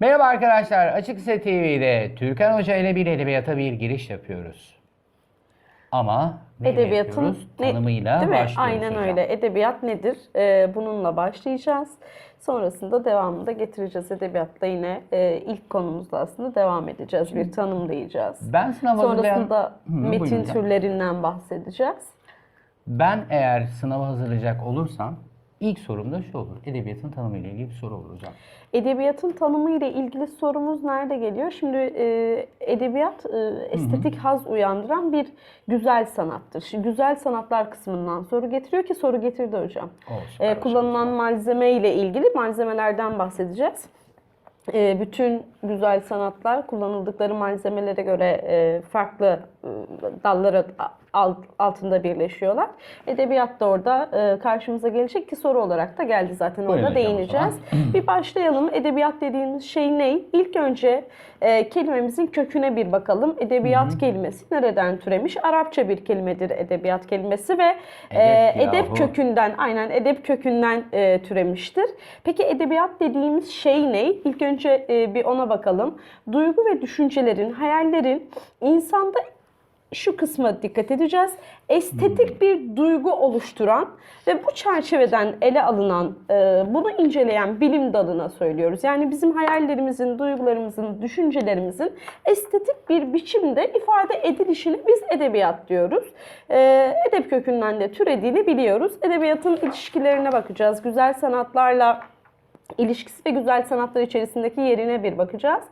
Merhaba arkadaşlar, Açık Lise TV'de Türkan Hoca ile bir edebiyata bir giriş yapıyoruz. Ama Edebiyatın ne- tanımıyla değil mi? başlıyoruz Aynen hocam. öyle. Edebiyat nedir? Ee, bununla başlayacağız. Sonrasında devamında getireceğiz. Edebiyatla yine e, ilk konumuzda aslında devam edeceğiz. Bir tanımlayacağız. Ben sınav hazırlayan... Sonrasında Hı, metin türlerinden bahsedeceğiz. Ben eğer sınava hazırlayacak olursam ilk sorum da şu olur. Edebiyatın tanımıyla ilgili bir soru olur hocam. Edebiyatın tanımı ile ilgili sorumuz nerede geliyor? Şimdi e, edebiyat e, estetik haz uyandıran bir güzel sanattır. Şimdi güzel sanatlar kısmından soru getiriyor ki soru getirdi hocam. O, süper E, kullanılan malzeme ile ilgili malzemelerden bahsedeceğiz. E, bütün güzel sanatlar kullanıldıkları malzemelere göre e, farklı e, dallara altında birleşiyorlar. Edebiyat da orada e, karşımıza gelecek ki soru olarak da geldi zaten orada değineceğiz. Bir başlayalım. Edebiyat dediğimiz şey ne? İlk önce e, kelimemizin köküne bir bakalım. Edebiyat kelimesi nereden türemiş? Arapça bir kelimedir edebiyat kelimesi ve e, Edep edep kökünden aynen edep kökünden e, türemiştir. Peki edebiyat dediğimiz şey ne? İlk önce e, bir ona bakalım. Duygu ve düşüncelerin, hayallerin insanda şu kısma dikkat edeceğiz. Estetik bir duygu oluşturan ve bu çerçeveden ele alınan, e, bunu inceleyen bilim dalına söylüyoruz. Yani bizim hayallerimizin, duygularımızın, düşüncelerimizin estetik bir biçimde ifade edilişini biz edebiyat diyoruz. E, Edep kökünden de türediğini biliyoruz. Edebiyatın ilişkilerine bakacağız. Güzel sanatlarla ilişkisi ve güzel sanatlar içerisindeki yerine bir bakacağız.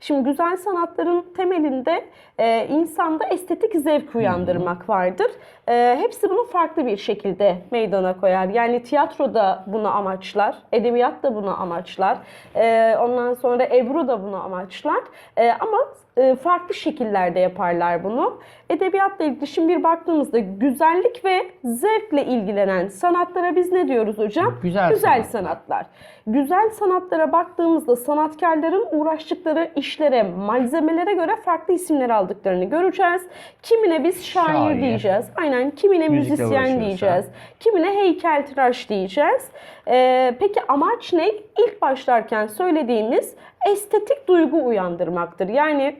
Şimdi güzel sanatların temelinde e, insanda estetik zevk uyandırmak vardır. E, hepsi bunu farklı bir şekilde meydana koyar. Yani tiyatro da bunu amaçlar, edebiyat da bunu amaçlar, e, ondan sonra Ebru da bunu amaçlar. E, ama e, farklı şekillerde yaparlar bunu. Edebiyatla ilgili şimdi bir baktığımızda güzellik ve zevkle ilgilenen sanatlara biz ne diyoruz hocam? Güzel güzel sanatlar. sanatlar. Güzel sanatlara baktığımızda sanatkarların uğraştıkları işlere, malzemelere göre farklı isimler aldıklarını göreceğiz. Kimine biz şair, Şair. diyeceğiz. Aynen kimine Müzikle müzisyen diyeceğiz. Kimine heykeltıraş diyeceğiz. Ee, peki amaç ne? İlk başlarken söylediğimiz estetik duygu uyandırmaktır. Yani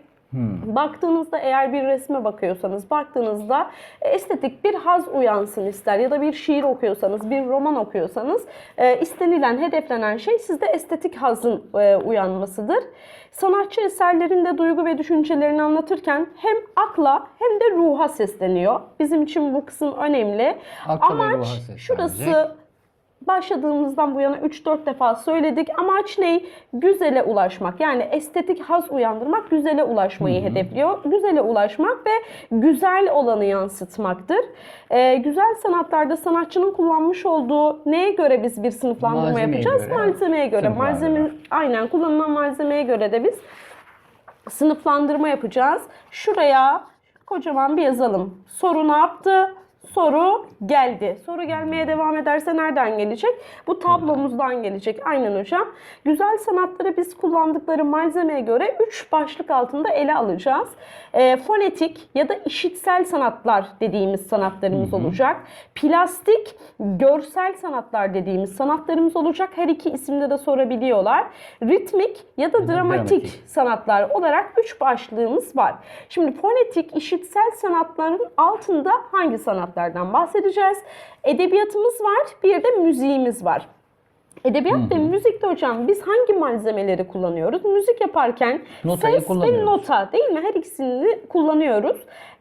Baktığınızda eğer bir resme bakıyorsanız, baktığınızda estetik bir haz uyansın ister ya da bir şiir okuyorsanız, bir roman okuyorsanız e, istenilen, hedeflenen şey sizde estetik hazın e, uyanmasıdır. Sanatçı eserlerinde duygu ve düşüncelerini anlatırken hem akla hem de ruha sesleniyor. Bizim için bu kısım önemli. Akla Amaç şurası başladığımızdan bu yana 3-4 defa söyledik. Amaç ne? Güzele ulaşmak. Yani estetik haz uyandırmak, güzele ulaşmayı hedefliyor. Güzele ulaşmak ve güzel olanı yansıtmaktır. Ee, güzel sanatlarda sanatçının kullanmış olduğu neye göre biz bir sınıflandırma Malzemeye yapacağız? göre Malzemeye göre. Malzeme, aynen kullanılan malzemeye göre de biz sınıflandırma yapacağız. Şuraya kocaman bir yazalım. Soru ne yaptı? Soru geldi. Soru gelmeye devam ederse nereden gelecek? Bu tablomuzdan gelecek. Aynen hocam. Güzel sanatları biz kullandıkları malzemeye göre 3 başlık altında ele alacağız. Ee, fonetik ya da işitsel sanatlar dediğimiz sanatlarımız olacak. Plastik, görsel sanatlar dediğimiz sanatlarımız olacak. Her iki isimde de sorabiliyorlar. Ritmik ya da dramatik dramatik. sanatlar olarak üç başlığımız var. Şimdi fonetik, işitsel sanatların altında hangi sanatlardan bahsedeceğiz? Edebiyatımız var, bir de müziğimiz var. Edebiyat ve müzikte hocam biz hangi malzemeleri kullanıyoruz? Müzik yaparken Notayı ses ve nota değil mi? Her ikisini kullanıyoruz.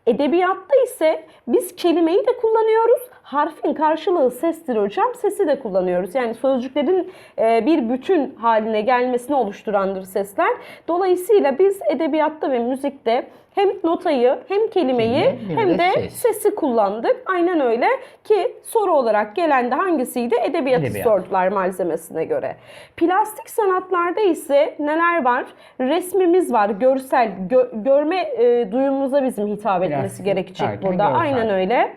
Edebiyatta ise biz kelimeyi de kullanıyoruz. Harfin karşılığı sestir hocam. Sesi de kullanıyoruz. Yani sözcüklerin e, bir bütün haline gelmesini oluşturandır sesler. Dolayısıyla biz edebiyatta ve müzikte hem notayı hem kelimeyi Kelime, hem de ses. sesi kullandık. Aynen öyle ki soru olarak gelen de hangisiydi? Edebiyatı Edebiyat. sordular malzemesine göre. Plastik sanatlarda ise neler var? Resmimiz var, görsel, gö- görme e, duyumuza bizim hitap etmesi Plastik gerekecek burada. görsel. Aynen öyle.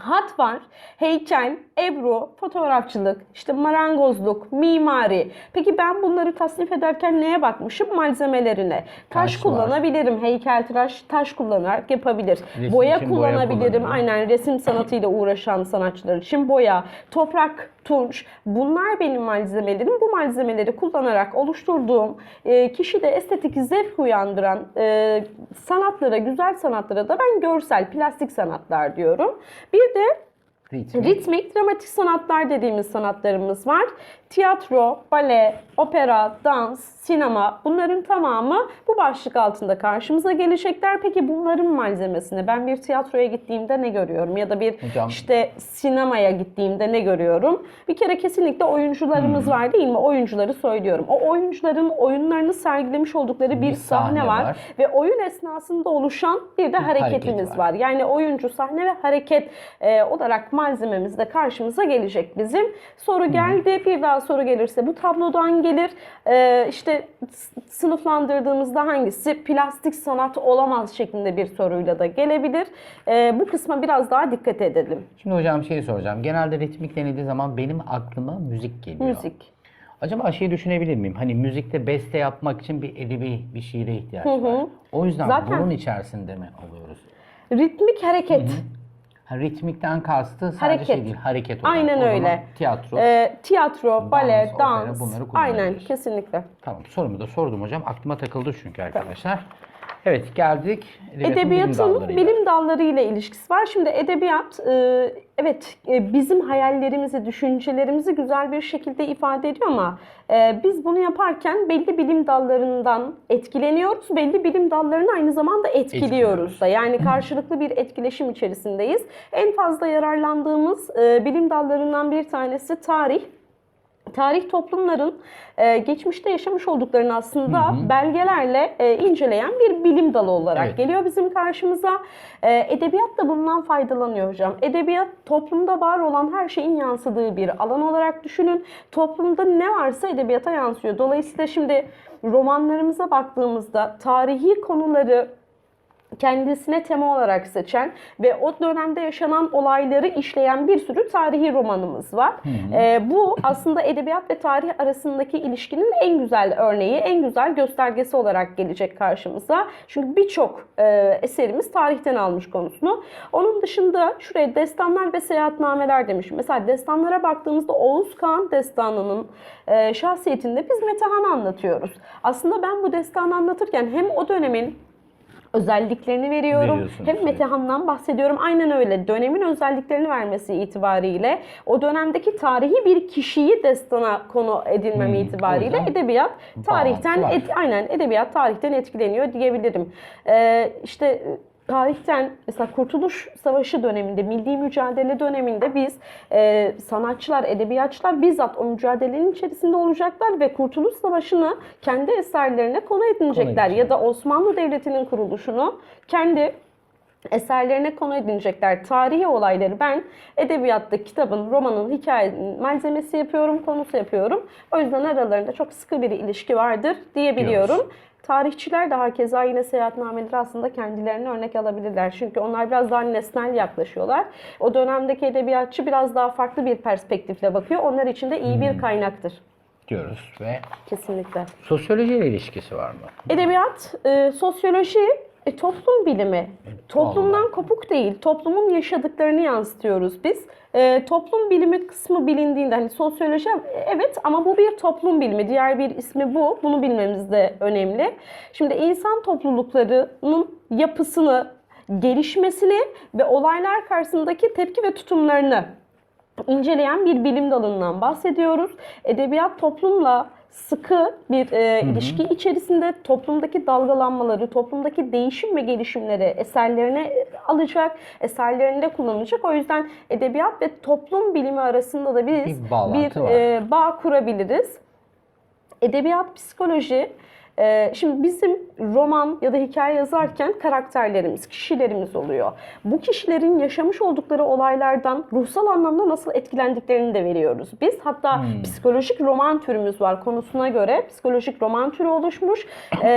Hat var, heykel, ebru, fotoğrafçılık, işte marangozluk, mimari. Peki ben bunları tasnif ederken neye bakmışım? Malzemelerine. Taş, Taş var. kullanabilirim. Heykeltıraş taş kullanarak yapabilir. Resim boya için boya kullanabilirim. Aynen resim sanatıyla uğraşan sanatçılar için boya. Toprak tunç. Bunlar benim malzemelerim. Bu malzemeleri kullanarak oluşturduğum e, kişide estetik zevk uyandıran e, sanatlara, güzel sanatlara da ben görsel, plastik sanatlar diyorum. Bir de Ritmi. Ritmik, dramatik sanatlar dediğimiz sanatlarımız var. Tiyatro, bale, opera, dans, sinema bunların tamamı bu başlık altında karşımıza gelecekler. Peki bunların malzemesini ben bir tiyatroya gittiğimde ne görüyorum ya da bir Hocam- işte sinemaya gittiğimde ne görüyorum? Bir kere kesinlikle oyuncularımız var değil mi? Oyuncuları söylüyorum. O oyuncuların oyunlarını sergilemiş oldukları bir, Bir sahne, sahne var. var. ve oyun esnasında oluşan bir de hareketimiz var. var. Yani oyuncu, sahne ve hareket e, olarak malzememiz de karşımıza gelecek bizim. Soru geldi. Bir daha soru gelirse bu tablodan gelir. E, işte sınıflandırdığımızda hangisi plastik sanat olamaz şeklinde bir soruyla da gelebilir. E, bu kısma biraz daha dikkat edelim. Şimdi hocam şey soracağım. Genelde ritmik denildiği zaman benim aklıma müzik geliyor. Müzik. Acaba şey düşünebilir miyim? Hani müzikte beste yapmak için bir edebi bir şiire ihtiyaç var. O yüzden Zaten- bunun içerisinde mi alıyoruz? Ritmik hareket. Ha, ritmikten kastı sadece Hareket. şey değil, hareket olarak. Aynen O öyle. tiyatro. E, tiyatro, bale, opera, dans. bunları Aynen kesinlikle. Tamam sorumu da sordum hocam. Aklıma takıldı çünkü arkadaşlar. Evet geldik edebiyatın, Edebiyatın bilim bilim, dallarıyla. dalları ile ilişkisi var. Şimdi edebiyat e, evet e, bizim hayallerimizi, düşüncelerimizi güzel bir şekilde ifade ediyor ama e, biz bunu yaparken belli bilim dallarından etkileniyoruz. Belli bilim dallarını aynı zamanda etkiliyoruz Etkiliyoruz. da. Yani karşılıklı bir etkileşim içerisindeyiz. En fazla yararlandığımız e, bilim dallarından bir tanesi tarih. Tarih toplumların e, geçmişte yaşamış olduklarını aslında belgelerle e, inceleyen bir bilim dalı olarak Evet. geliyor bizim karşımıza. E, edebiyat da bundan faydalanıyor hocam. Edebiyat toplumda var olan her şeyin yansıdığı bir alan olarak düşünün. Toplumda ne varsa edebiyata yansıyor. Dolayısıyla şimdi romanlarımıza baktığımızda tarihi konuları kendisine tema olarak seçen ve o dönemde yaşanan olayları işleyen bir sürü tarihi romanımız var. Ee, bu aslında edebiyat ve tarih arasındaki ilişkinin en güzel örneği, en güzel göstergesi olarak gelecek karşımıza. Çünkü birçok e, eserimiz tarihten almış konusunu. Onun dışında şuraya destanlar ve seyahatnameler demişim. Mesela destanlara baktığımızda Oğuz Kağan destanının e, şahsiyetinde biz Metehan'ı anlatıyoruz. Aslında ben bu destanı anlatırken hem o dönemin özelliklerini veriyorum. Hem. Metehan'dan bahsediyorum. Aynen öyle. Dönemin özelliklerini vermesi itibariyle o dönemdeki tarihi bir kişiyi destana konu edinmem Hmm, itibariyle edebiyat tarihten et- aynen edebiyat tarihten etkileniyor diyebilirim. Ee, işte tarihten mesela Kurtuluş Savaşı döneminde, milli mücadele döneminde biz e, sanatçılar, edebiyatçılar bizzat o mücadelenin içerisinde olacaklar ve Kurtuluş Savaşı'nı kendi eserlerine konu edinecekler edecek. ya da Osmanlı Devleti'nin kuruluşunu kendi eserlerine konu edinecekler. Tarihi olayları ben edebiyatta kitabın, romanın, hikayenin malzemesi yapıyorum, konusu yapıyorum. O yüzden aralarında çok sıkı bir ilişki vardır diyebiliyorum. Diyoruz. Tarihçiler de hakeza yine seyahatnameleri aslında kendilerine örnek alabilirler. Çünkü onlar biraz daha nesnel yaklaşıyorlar. O dönemdeki edebiyatçı biraz daha farklı bir perspektifle bakıyor. Onlar için de iyi bir kaynaktır. diyoruz ve Kesinlikle. sosyolojiyle ilişkisi var mı? Edebiyat, e, sosyoloji, e, toplum bilimi. Toplumdan olarak. kopuk değil, toplumun yaşadıklarını yansıtıyoruz biz. E, toplum bilimi kısmı bilindiğinde, hani sosyoloji evet ama bu bir toplum bilimi. Diğer bir ismi bu. Bunu bilmemiz de önemli. Şimdi insan topluluklarının yapısını, gelişmesini ve olaylar karşısındaki tepki ve tutumlarını inceleyen bir bilim dalından bahsediyoruz. Edebiyat toplumla sıkı bir e, ilişki içerisinde toplumdaki dalgalanmaları, toplumdaki değişim ve gelişimleri eserlerine alacak, eserlerinde kullanacak. O yüzden edebiyat ve toplum bilimi arasında da biz Bir var. e, bağ kurabiliriz. Edebiyat, psikoloji, şimdi bizim roman ya da hikaye yazarken karakterlerimiz, kişilerimiz oluyor. Bu kişilerin yaşamış oldukları olaylardan ruhsal anlamda nasıl etkilendiklerini de veriyoruz biz. Hatta Hmm. psikolojik roman türümüz var konusuna göre. Psikolojik roman türü oluşmuş. E,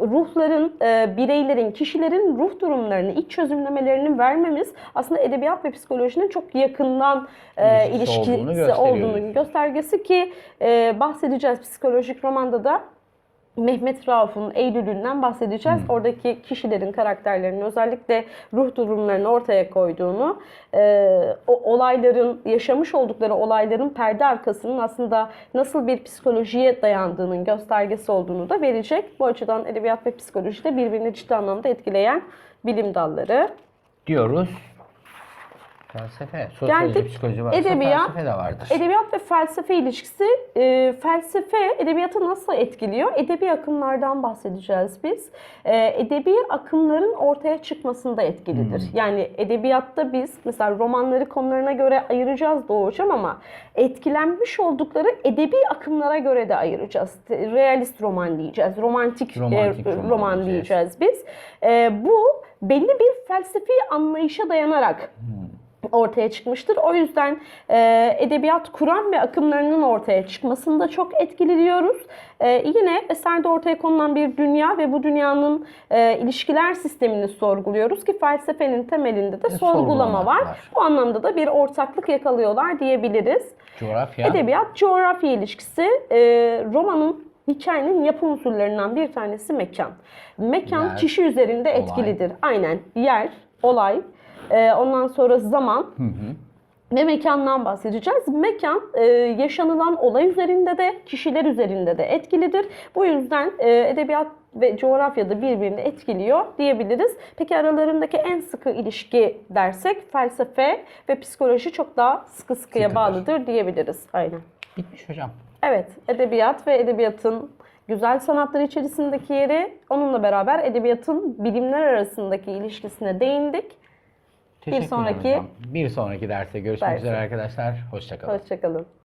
ruhların, e, bireylerin, kişilerin ruh durumlarını, iç çözümlemelerini vermemiz aslında edebiyat ve psikolojinin çok yakından e, İlişkisi olduğunu olduğunu göstergesi ki e, bahsedeceğiz psikolojik romanda da Mehmet Rauf'un Eylül'ünden bahsedeceğiz. Oradaki kişilerin karakterlerinin özellikle ruh durumlarını ortaya koyduğunu, e, o olayların, yaşamış oldukları olayların perde arkasının aslında nasıl bir psikolojiye dayandığının göstergesi olduğunu da verecek. Bu açıdan edebiyat ve psikoloji de birbirini ciddi anlamda etkileyen bilim dalları. Diyoruz. Felsefe, sosyoloji, Geldik. psikoloji varsa Edebiyat. felsefe de vardır. Edebiyat ve felsefe ilişkisi, e, felsefe edebiyatı nasıl etkiliyor? Edebi akımlardan bahsedeceğiz biz. E, edebi akımların ortaya çıkmasında etkilidir. Yani edebiyatta biz mesela romanları konularına göre ayıracağız doğuşam ama etkilenmiş oldukları edebi akımlara göre de ayıracağız. Realist roman diyeceğiz, romantik, e, Romantik roman, roman diyeceğiz biz. E, bu belli bir felsefi anlayışa dayanarak ortaya çıkmıştır. O yüzden e, edebiyat kuram ve akımlarının ortaya çıkmasında çok etkili diyoruz. E, yine eserde ortaya konulan bir dünya ve bu dünyanın e, ilişkiler sistemini sorguluyoruz ki felsefenin temelinde de sorgulama sorgulamak var. var. Bu anlamda da bir ortaklık yakalıyorlar diyebiliriz. Coğrafya. Edebiyat coğrafya ilişkisi e, romanın hikayenin yapım unsurlarından bir tanesi mekan. Mekan Yer, kişi üzerinde olay. etkilidir. Aynen yer, olay, e, ondan sonra zaman ve mekandan bahsedeceğiz. Mekan e, yaşanılan olay üzerinde de kişiler üzerinde de etkilidir. Bu yüzden e, edebiyat ve coğrafyada birbirini etkiliyor diyebiliriz. Peki aralarındaki en sıkı ilişki dersek felsefe ve psikoloji çok daha sıkı sıkıya Sıkıdır. bağlıdır diyebiliriz. Aynen. Bitmiş hocam. Evet, edebiyat ve edebiyatın güzel sanatlar içerisindeki yeri, onunla beraber edebiyatın bilimler arasındaki ilişkisine değindik. Teşekkürler sonraki- hocam. Bir sonraki derste görüşmek Derste. üzere arkadaşlar. Hoşçakalın. Hoşçakalın.